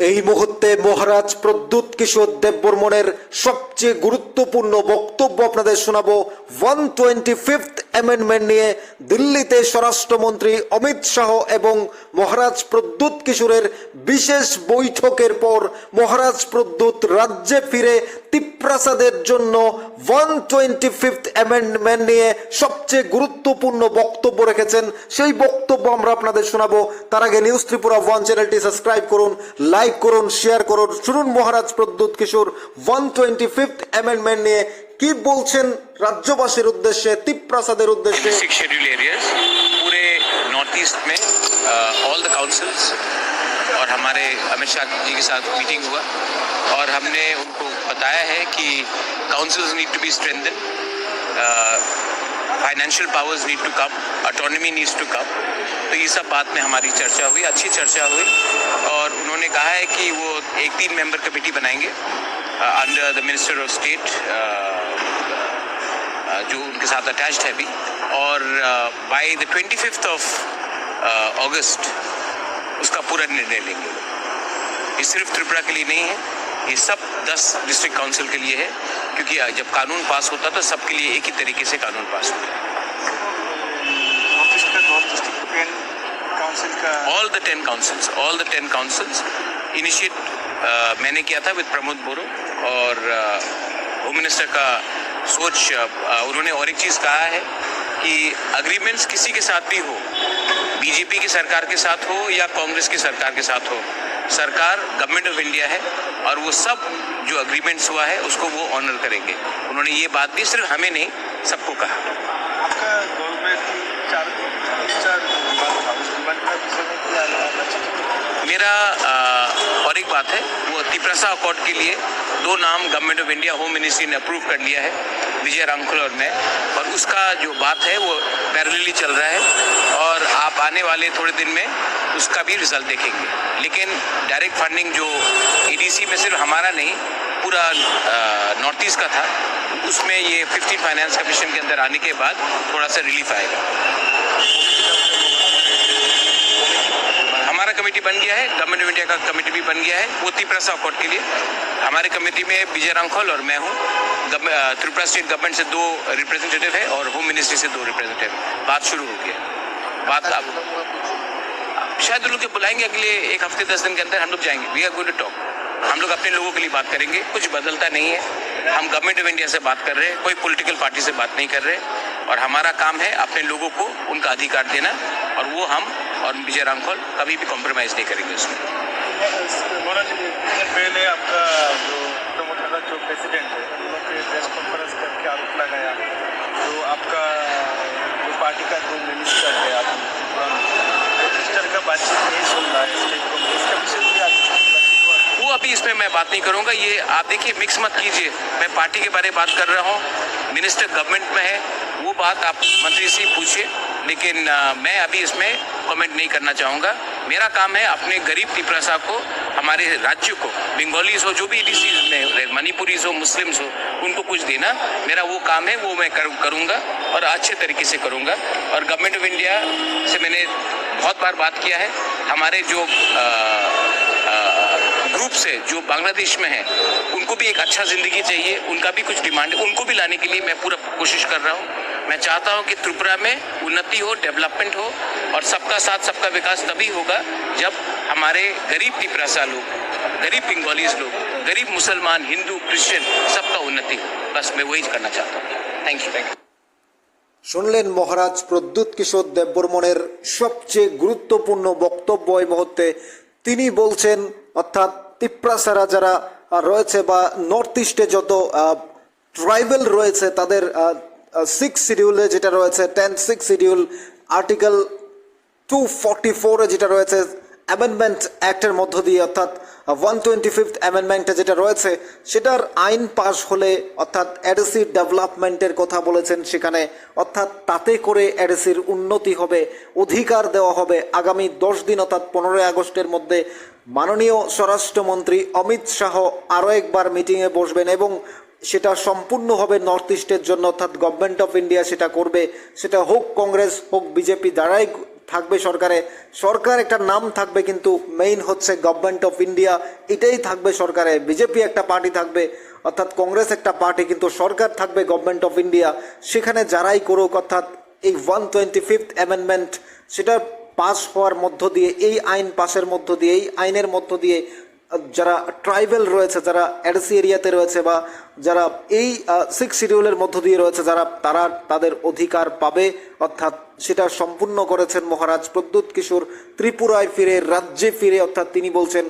এই মুহূর্তে মহারাজ প্রদ্যুৎ কিশোর দেববর্মনের সবচেয়ে গুরুত্বপূর্ণ বক্তব্য আপনাদের শোনাবো ওয়ান টোয়েন্টি ফিফথ অ্যামেন্ডমেন্ট নিয়ে দিল্লিতে স্বরাষ্ট্রমন্ত্রী অমিত শাহ এবং মহারাজ প্রদ্যুৎ কিশোরের বিশেষ বৈঠকের পর মহারাজ প্রদ্যুৎ রাজ্যে ফিরে পিপ্রাসাদের জন্য ওয়ান টোয়েন্টি ফিফথ অ্যামেন্ডমেন্ট নিয়ে সবচেয়ে গুরুত্বপূর্ণ বক্তব্য রেখেছেন। সেই বক্তব্য আমরা আপনাদের শোনাবো। তার আগে নিউজ ত্রিপুরা ওয়ান চ্যানেলটি সাবস্ক্রাইব করুন লাইক করুন শেয়ার করুন। শুনুন Maharaj Pradyot Kishore one twenty fifth amendment নিয়ে কি বলছেন রাজ্যবাসীর উদ্দেশ্যে, তিপ্রাসাদের উদ্দেশ্যে? পুরে নর্থ ইস্ট মে অল দ্য কাউন্সিলস और हमारे अमित शाह जी के साथ मीटिंग हुआ। और हमने उनको बताया है कि councils need to be strengthen financial powers need to come autonomy needs to come तो ये सब बात में हमारी चर्चा हुई, अच्छी चर्चा हुई। और उन्होंने कहा है कि वो एक तीन मेंबर कमेटी बनाएँगे under the minister of state जो उनके साथ अटैच्ड है भी। और by the twenty fifth of August उसका पूरा निर्णय लेंगे। ये सिर्फ़ त्रिपुरा के लिए नहीं है ये सब दस डिस्ट्रिक्ट काउंसिल के लिए है क्योंकि uh, जब कानून पास होता तो सबके लिए एक ही तरीके से कानून पास होता है। All the ten councils all the ten councils initiate uh, मैंने किया था विद प्रमोद बोरो और होम मिनिस्टर का सोच uh, उन्होंने और एक चीज़ कहा है कि अग्रीमेंट्स किसी के साथ भी हो बीजेपी की सरकार के साथ हो या कांग्रेस की सरकार के साथ हो सरकार गवर्नमेंट ऑफ़ इंडिया है और वो सब जो अग्रीमेंट्स हुआ है उसको वो ऑनर करेंगे उन्होंने ये बात भी सिर्फ़ हमें नहीं सबको कहा अच्छा मेरा आ, और बात है। वो तिप्रसा अकॉर्ड के लिए दो नाम government of India home ministry ने अप्रूव कर लिया है, विजय रामखल और मैं और उसका जो बात है, वो पैरेलली चल रहा है। और आप आने वाले थोड़े दिन में उसका भी रिज़ल्ट देखेंगे। लेकिन डायरेक्ट फंडिंग जो एडीसी में सिर्फ़ हमारा नहीं, पूरा नॉर्थ ईस्ट का था, उसमें ये फिफ्टी फाइनेंस कमीशन के अंदर आने के बाद थोड़ा सा रिलीफ आएगा। बन गया है गवर्नमेंट ऑफ़ इंडिया का कमेटी भी बन गया है वो त्रिपुरा अकॉर्ड के लिए। हमारे कमेटी में विजय रामखोल और मैं हूँ। त्रिपुरा स्टेट गवर्नमेंट से दो रिप्रेजेंटेटिव है और होम मिनिस्ट्री से दो रिप्रेजेंटेटिव बात शुरू हो गया बात अब शायद लोग बुलाएँगे अगले एक हफ़्ते, दस दिन के अंदर हम लोग जाएँगे। We are going to talk हम लोग अपने लोगों के लिए बात करेंगे। कुछ बदलता नहीं है। हम गवर्नमेंट ऑफ़ इंडिया से बात कर रहे हैं। कोई पॉलिटिकल पार्टी से बात नहीं कर रहे। और हमारा काम है अपने लोगों को उनका अधिकार देना और वो हम और विजय रामखोल कभी भी कॉम्प्रोमाइज नहीं करेंगे उसमें। पहले आपका जो प्रमोटर जो प्रेसिडेंट है उन लोग प्रेस कॉन्फ्रेंस करके आरोप लगाया जो आपका जो पार्टी का जो मिनिस्टर है आप मिनिस्टर का बातचीत नहीं सुन रहा है स्टेट कांग्रेस का विषय वो अभी इसमें मैं बात नहीं करूँगा ये आप देखिए मिक्स मत कीजिए। मैं पार्टी के बारे में बात कर रहा हूँ मिनिस्टर गवर्नमेंट में है वो बात आप मंत्री से पूछिए लेकिन मैं अभी इसमें कमेंट नहीं करना चाहूँगा। मेरा काम है अपने गरीब तिप्रसा को हमारे राज्य को बंगालीज हो जो भी डिसीज में मणिपुरीज हो मुस्लिम्स हो उनको कुछ देना। मेरा वो काम है वो मैं कर, करूँगा और अच्छे तरीके से करूँगा। और गवर्नमेंट ऑफ़ इंडिया से मैंने बहुत बार बात किया है। हमारे जो ग्रुप से जो बांग्लादेश में है उनको भी एक अच्छा ज़िंदगी चाहिए। उनका भी कुछ डिमांड है। उनको भी लाने के लिए मैं पूरा कोशिश कर रहा हूँ। मैं चाहता हूँ कि त्रिपुरा में उन्नति हो डेवलपमेंट हो और सबका साथ सबका विकास तभी होगा जब हमारे गरीब तिपरासा लोग गरीब बंगालीज लोग गरीब मुसलमान हिंदू क्रिश्चियन सबका उन्नति हो बस मैं वही करना चाहता हूँ थैंक यू थैंक यू শুনলেন মহারাজ প্রদ্যুৎ কিশোর দেববর্মনের সবচেয়ে গুরুত্বপূর্ণ বক্তব্য এই মুহূর্তে তিনি বলছেন অর্থাৎ তিপ্রাসারা যারা আহ, রয়েছে বা নর্থ ইস্টে যত ট্রাইবেল রয়েছে তাদের সিক্স শিডিউলে যেটা রয়েছে ten six schedule article two forty ফোরে যেটা রয়েছে অ্যামেন্ডমেন্ট অ্যাক্টের মধ্য দিয়ে, অর্থাৎ ওয়ান টোয়েন্টি ফিফথ অ্যামেন্ডমেন্টে যেটা রয়েছে, সেটার আইন পাশ হলে, অর্থাৎ এডিসি ডেভেলপমেন্টের কথা বলেছেন সেখানে, অর্থাৎ, তাতে করে এডিসির উন্নতি হবে, অধিকার দেওয়া হবে। আগামী দশ দিন, অর্থাৎ, পনেরোই আগস্টের মধ্যে মাননীয় স্বরাষ্ট্রমন্ত্রী অমিত শাহ আরও একবার মিটিংয়ে বসবেন এবং সেটা সম্পূর্ণ হবে নর্থ ইস্টের জন্য, অর্থাৎ গভর্নমেন্ট অফ ইন্ডিয়া সেটা করবে। সেটা হোক কংগ্রেস হোক বিজেপি দ্বারাই থাকবে সরকারে, সরকার একটা নাম থাকবে কিন্তু মেইন হচ্ছে গভর্নমেন্ট অফ ইন্ডিয়া এটাই থাকবে সরকারে। বিজেপি একটা পার্টি থাকবে, অর্থাৎ কংগ্রেস একটা পার্টি কিন্তু সরকার থাকবে গভর্নমেন্ট অফ ইন্ডিয়া সেখানে যারাই করুক, অর্থাৎ এই ওয়ান টোয়েন্টি ফিফথ অ্যামেন্ডমেন্ট সেটা পাস হওয়ার মধ্য দিয়ে, এই আইন পাসের মধ্য দিয়ে, এই আইনের মধ্য দিয়ে যারা ট্রাইবেল রয়েছে, যারা এডসি এরিয়াতে রয়েছে বা যারা এই সিক্স শিডিউলের মধ্য দিয়ে রয়েছে, যারা তারা তাদের অধিকার পাবে, অর্থাৎ সেটা সম্পূর্ণ করেছেন মহারাজ প্রদ্যুৎ কিশোর ত্রিপুরায় ফিরে, রাজ্যে ফিরে, অর্থাৎ তিনি বলছেন,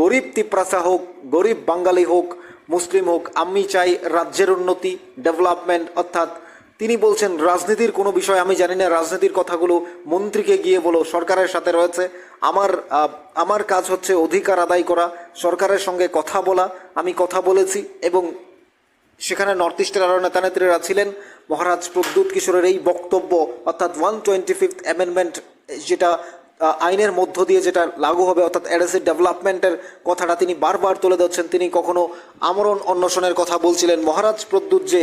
গরিব তিপ্রাসা হোক, গরিব বাঙালি হোক, মুসলিম হোক, আমি চাই রাজ্যের উন্নতি ডেভেলপমেন্ট অর্থাৎ তিনি বলছেন, রাজনীতির কোনো বিষয় আমি জানি না। রাজনীতির কথাগুলো মন্ত্রীকে গিয়ে বলো, সরকারের সাথে রয়েছে। আমার আমার কাজ হচ্ছে অধিকার আদায় করা, সরকারের সঙ্গে কথা বলা। আমি কথা বলেছি এবং সেখানে নর্থ ইস্টের আরও নেতা নেত্রীরা ছিলেন। মহারাজ প্রদ্যুৎ কিশোরের এই বক্তব্য, অর্থাৎ ওয়ান টোয়েন্টি ফিফথ অ্যামেন্ডমেন্ট যেটা আইনের মধ্য দিয়ে যেটা লাগু হবে, অর্থাৎ এডেসি ডেভেলপমেন্টের কথাটা তিনি বারবার তুলে ধরছেন। তিনি কখনো আমরণ অন্বেষণের কথা বলছিলেন। মহারাজ প্রদ্যুৎ যে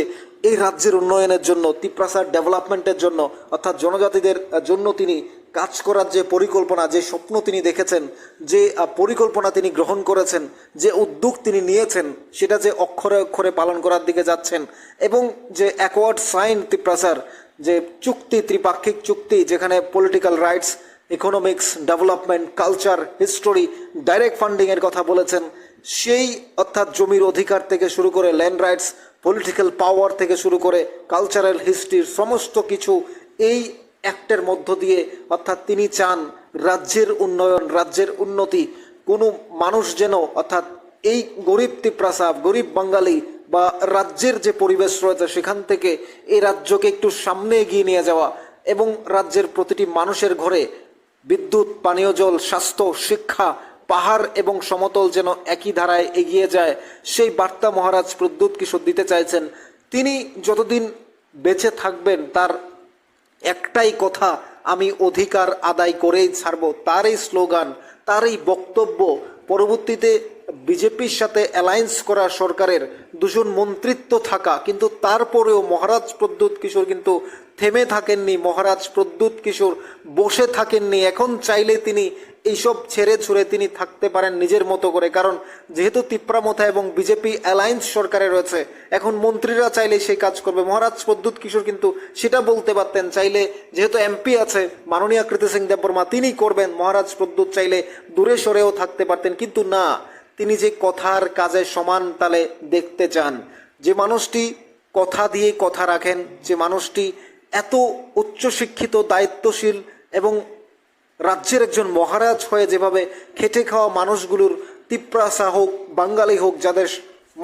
এই রাজ্যের উন্নয়নের জন্য, তিপ্রাসার ডেভেলপমেন্টের জন্য, অর্থাৎ জনজাতিদের জন্য তিনি কাজ করার যে পরিকল্পনা, যে স্বপ্ন তিনি দেখেছেন, যে পরিকল্পনা তিনি গ্রহণ করেছেন, যে উদ্যোগ তিনি নিয়েছেন, সেটা যে অক্ষরে অক্ষরে পালন করার দিকে যাচ্ছেন এবং যে অ্যাকওয়ার্ড সাইন তিপ্রাসার, যে চুক্তি, ত্রিপাক্ষিক চুক্তি, যেখানে political rights economics development culture history direct ফান্ডিংয়ের কথা বলেছেন। সেই অর্থাৎ জমির অধিকার থেকে শুরু করে ল্যান্ড রাইটস পলিটিক্যাল পাওয়ার থেকে শুরু করে কালচারাল হিস্ট্রির সমস্ত কিছু এই অ্যাক্টের মধ্য দিয়ে অর্থাৎ তিনি চান রাজ্যের উন্নয়ন, রাজ্যের উন্নতি। কোনো মানুষ যেন অর্থাৎ এই গরিব তিপ্রাসা গরিব বাঙালি বা রাজ্যের যে পরিবেশ রয়েছে সেখান থেকে এই রাজ্যকে একটু সামনে এগিয়ে নিয়ে যাওয়া এবং রাজ্যের প্রতিটি মানুষের ঘরে বিদ্যুৎ, পানীয় জল, স্বাস্থ্য, শিক্ষা, পাহাড় এবং সমতল যেন একই ধারায় এগিয়ে যায়, সেই বার্তা মহারাজ প্রদ্যুৎ কিশোর দিতে চাইছেন। তিনি যতদিন বেঁচে থাকবেন, তার একটাই কথা, আমি অধিকার আদায় করেই ছাড়ব। তার এই স্লোগান, তার এই বক্তব্য পরবর্তীতে বিজেপির সাথে অ্যালায়েন্স করা সরকারের দুজন মন্ত্রিত্ব থাকা, কিন্তু তারপরেও মহারাজ প্রদ্যুৎ কিশোর কিন্তু থেমে থাকেননি মহারাজ প্রদ্যুৎ কিশোর, বসে থাকেননি। এখন চাইলে তিনি এইসব ছেড়ে ছুড়ে তিনি থাকতে পারেন নিজের মতো করে, কারণ যেহেতু তিপ্রামথা এবং বিজেপি অ্যালায়েন্স সরকারে রয়েছে, এখন মন্ত্রীরা চাইলে সেই কাজ করবে। মহারাজ প্রদ্যুৎ কিশোর কিন্তু সেটা বলতে পারতেন, চাইলে যেহেতু এমপি আছে, মাননীয় কৃতি সিং দেববর্মা, তিনি করবেন। মহারাজ প্রদ্যুৎ চাইলে দূরে সরেও থাকতে পারতেন, কিন্তু না, তিনি যে কথার কাজে সমান তালে দেখতে চান। যে মানুষটি কথা দিয়ে কথা রাখেন, যে মানুষটি এত উচ্চশিক্ষিত, দায়িত্বশীল এবং রাজ্যের একজন মহারাজ হয়ে যেভাবে খেটে খাওয়া মানুষগুলোর তিপ্রাসা হোক, বাঙালি হোক, যাদের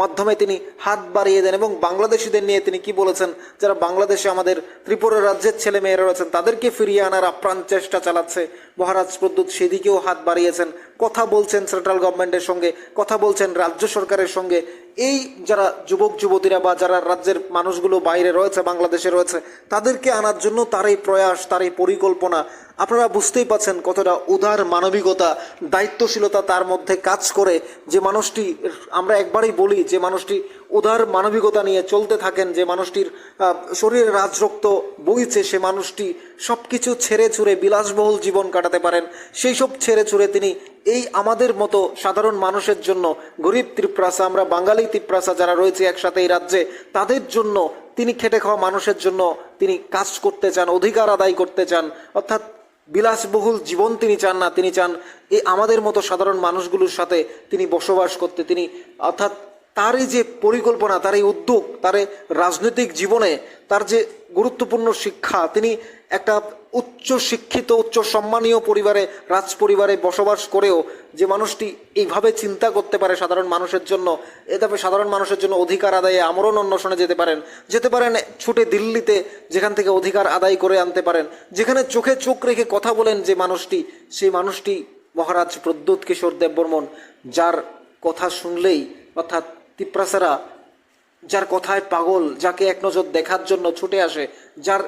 মাধ্যমে তিনি হাত বাড়িয়ে দেন এবং বাংলাদেশিদের নিয়ে তিনি কি বলেছেন, যারা বাংলাদেশে আমাদের ত্রিপুরা রাজ্যের ছেলে মেয়েরা রয়েছেন, তাদেরকে ফিরিয়ে আনার আপ্রাণ চেষ্টা চালাচ্ছে মহারাজ প্রদ্যুৎ সেদিকেও হাত বাড়িয়েছেন। কথা বলছেন সেন্ট্রাল গভর্নমেন্টের সঙ্গে, কথা বলছেন রাজ্য সরকারের সঙ্গে। এই যারা যুবক, যুবতীরা বা যারা রাজ্যের মানুষগুলো বাইরে রয়েছে, বাংলাদেশে রয়েছে, তাদেরকে আনার জন্য তার এই প্রয়াস, তার এই পরিকল্পনা, আপনারা বুঝতেই পাচ্ছেন কতটা উদার মানবিকতা, দায়িত্বশীলতা তার মধ্যে কাজ করে। যে মানুষটি, আমরা একবারই বলি, যে মানুষটি উদার মানবিকতা নিয়ে চলতে থাকেন, যে মানুষটির শরীরে রাজরক্ত বইছে, সে মানুষটি সব কিছু ছেড়ে ছুঁড়ে বিলাসবহুল জীবন কাটাতে পারেন। সেই সব ছেড়ে ছুঁড়ে তিনি এই আমাদের মতো সাধারণ মানুষের জন্য গরিব ত্রিপ্রাসা, আমরা বাঙালি ত্রিপ্রাসা যারা রয়েছে একসাথে এই রাজ্যে, তাদের জন্য তিনি খেটে খাওয়া মানুষের জন্য তিনি কাজ করতে চান, অধিকার আদায় করতে চান, অর্থাৎ বিলাসবহুল জীবন তিনি চান না, তিনি চান এই আমাদের মতো সাধারণ মানুষগুলোর সাথে তিনি বসবাস করতে। তিনি, অর্থাৎ তার এই যে পরিকল্পনা তার এই উদ্যোগ তার রাজনৈতিক জীবনে তার যে গুরুত্বপূর্ণ শিক্ষা, তিনি একটা উচ্চ শিক্ষিত, উচ্চ সম্মানীয় পরিবারে রাজ পরিবারে বসবাস করেও যে মানুষটি এইভাবে চিন্তা করতে পারে সাধারণ মানুষের জন্য এভাবে সাধারণ মানুষের জন্য অধিকার আদায়ে আমরণ অন্বেষণে যেতে পারেন। যেতে পারেন ছুটে দিল্লিতে, যেখান থেকে অধিকার আদায় করে আনতে পারেন। যেখানে চোখে চোখ রেখে কথা বলেন যে মানুষটি সেই মানুষটি মহারাজ প্রদ্যুৎ কিশোর দেববর্মন, যার কথা শুনলেই অর্থাৎ তিপ্রাসারা, যার কথায় পাগল, যাকে এক নজর দেখার জন্য ছুটে আসে, যার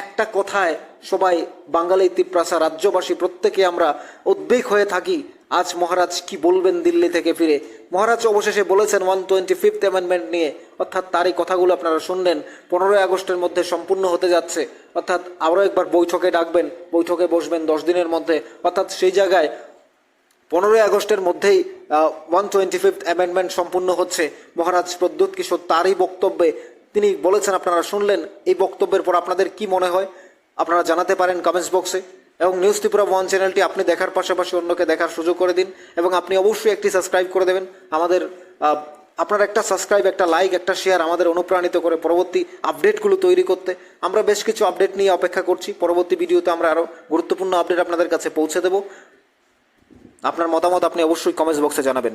একটা কথায় সবাই বাঙালি তিপ্রাসা রাজ্যবাসী প্রত্যেকে আমরা উদ্বেগ হয়ে থাকি, আজ মহারাজ কি বলবেন দিল্লি থেকে ফিরে? মহারাজ অবশেষে বলেছেন ওয়ান টোয়েন্টি ফিফথ অ্যামেন্ডমেন্ট নিয়ে, অর্থাৎ তার এই কথাগুলো আপনারা শুনলেন, পনেরোই আগস্টের মধ্যে সম্পূর্ণ হতে যাচ্ছে, অর্থাৎ আরও একবার বৈঠকে ডাকবেন, বৈঠকে বসবেন দশ দিনের মধ্যে, অর্থাৎ সেই জায়গায় পনেরোই আগস্টের মধ্যেই ওয়ান টোয়েন্টি ফিফথ অ্যামেন্ডমেন্ট সম্পূর্ণ হচ্ছে। মহারাজ প্রদ্যুৎ কিশোর তারই বক্তব্যে তিনি বলেছেন, আপনারা শুনলেন এই বক্তব্যের পর আপনাদের কি মনে হয়? আপনারা জানাতে পারেন কমেন্টস বক্সে এবং নিউজ ত্রিপুরা ওয়ান চ্যানেলটি আপনি দেখার পাশাপাশি অন্যকে দেখার সুযোগ করে দিন। এবং আপনি অবশ্যই একটি সাবস্ক্রাইব করে দেবেন। আমাদের আপনার একটা সাবস্ক্রাইব একটা লাইক একটা শেয়ার আমাদের অনুপ্রাণিত করে পরবর্তী আপডেটগুলো তৈরি করতে। আমরা বেশ কিছু আপডেট নিয়ে অপেক্ষা করছি। পরবর্তী ভিডিওতে আমরা আরও গুরুত্বপূর্ণ আপডেট আপনাদের কাছে পৌঁছে দেব। আপনার মতামত আপনি অবশ্যই কমেন্টস বক্সে জানাবেন।